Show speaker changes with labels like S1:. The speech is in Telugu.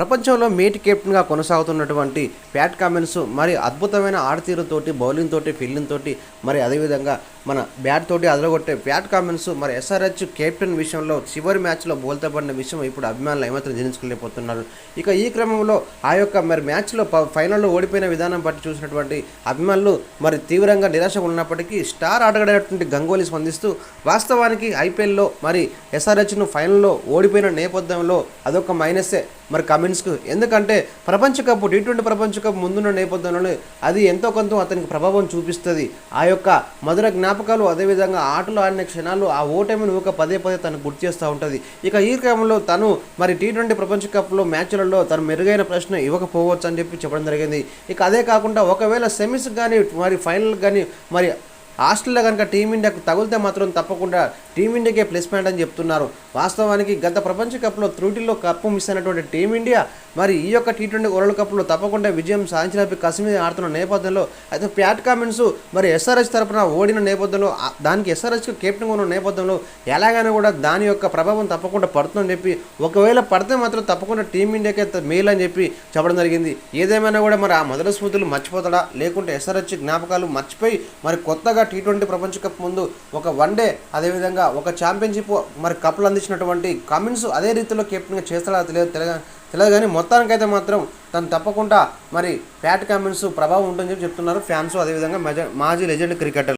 S1: ప్రపంచంలో మేట్ కెప్టెన్గా కొనసాగుతున్నటువంటి ప్యాట్ కామెన్స్ మరి అద్భుతమైన ఆడతీరుతోటి బౌలింగ్ తోటి ఫీల్డింగ్ తోటి మరి అదేవిధంగా మన బ్యాట్ తోటి అదలగొట్టే ప్యాట్ కామెన్స్ మరి ఎస్ఆర్హెచ్ కెప్టెన్ విషయంలో చివరి మ్యాచ్లో బోల్తా పడిన విషయం ఇప్పుడు అభిమానులు ఏమాత్రం జీర్ణించుకోలేకపోతున్నారు ఇక ఈ క్రమంలో ఆ యొక్క మరి మ్యాచ్లో ప- ఫైనల్లో ఓడిపోయిన విధానం బట్టి చూసినటువంటి అభిమానులు మరి తీవ్రంగా నిరాశ ఉన్నప్పటికీ స్టార్ ఆటగాడేటువంటి గంగోలీ స్పందిస్తూ వాస్తవానికి ఐపీఎల్లో మరి ఎస్ఆర్హెచ్ను ఫైనల్లో ఓడిపోయిన నేపథ్యంలో అదొక మైనస్సే మరి కమిన్స్కు. ఎందుకంటే ప్రపంచ కప్ టీ ట్వంటీ ప్రపంచ కప్ ముందున్న నేపథ్యంలోనే అది ఎంతో కొంత అతనికి ప్రభావం చూపిస్తుంది. ఆ యొక్క మధుర జ్ఞాపకాలు అదేవిధంగా ఆటలు ఆడిన క్షణాలు ఆ ఓటమిని ఒక పదే పదే తను గుర్తు చేస్తూ ఉంటుంది. ఇక ఈ క్రమంలో తను మరి టీ ట్వంటీ ప్రపంచ కప్లో మ్యాచ్లలో తను మెరుగైన ప్రశ్న ఇవ్వకపోవచ్చు అని చెప్పి చెప్పడం జరిగింది. ఇక అదే కాకుండా ఒకవేళ సెమీస్ కానీ మరి ఫైనల్ కానీ మరి ఆస్ట్రేలియా కనుక టీమిండియాకు తగిలితే మాత్రం తప్పకుండా టీమిండియాకే ప్లస్ పాయింట్ అని చెప్తున్నారు. వాస్తవానికి గత ప్రపంచ కప్లో త్రుటిలో కప్పు మిస్ అయినటువంటి టీమిండియా మరి ఈ యొక్క టీ ట్వంటీ వరల్డ్ కప్లో తప్పకుండా విజయం సాధించడానికి కసిమీద ఆడుతున్న నేపథ్యంలో అయితే ప్యాట్ కామెంట్స్ మరి ఎస్ఆర్హెచ్ తరపున ఓడిన నేపథ్యంలో దానికి ఎస్ఆర్హెచ్కి కెప్టెన్గా ఉన్న నేపథ్యంలో ఎలాగైనా కూడా దాని యొక్క ప్రభావం తప్పకుండా పడుతుందని చెప్పి ఒకవేళ పడితే మాత్రం తప్పకుండా టీమిండియాకే త- మేలు అని చెప్పి చెప్పడం జరిగింది. ఏదేమైనా కూడా మరి ఆ మొదటి స్మృతులు మర్చిపోతాడా? లేకుంటే ఎస్ఆర్హెచ్ జ్ఞాపకాలు మర్చిపోయి మరి కొత్తగా టీ ట్వంటీ ప్రపంచ కప్ ముందు ఒక వన్ డే అదేవిధంగా ఒక ఛాంపియన్షిప్ మరి కప్లు అందించినటువంటి కమిన్స్ అదే రీతిలో కెప్టెన్గా చేస్తాడా తెలియదు తెలియదు తెలియదు కానీ మొత్తానికైతే మాత్రం తను తప్పకుండా మరి ప్యాట్ కమిన్స్ ప్రభావం ఉంటుందని చెప్పి చెప్తున్నారు. ఫ్యాన్స్ అదేవిధంగా మెజ- మాజీ లెజెండ్ క్రికెటర్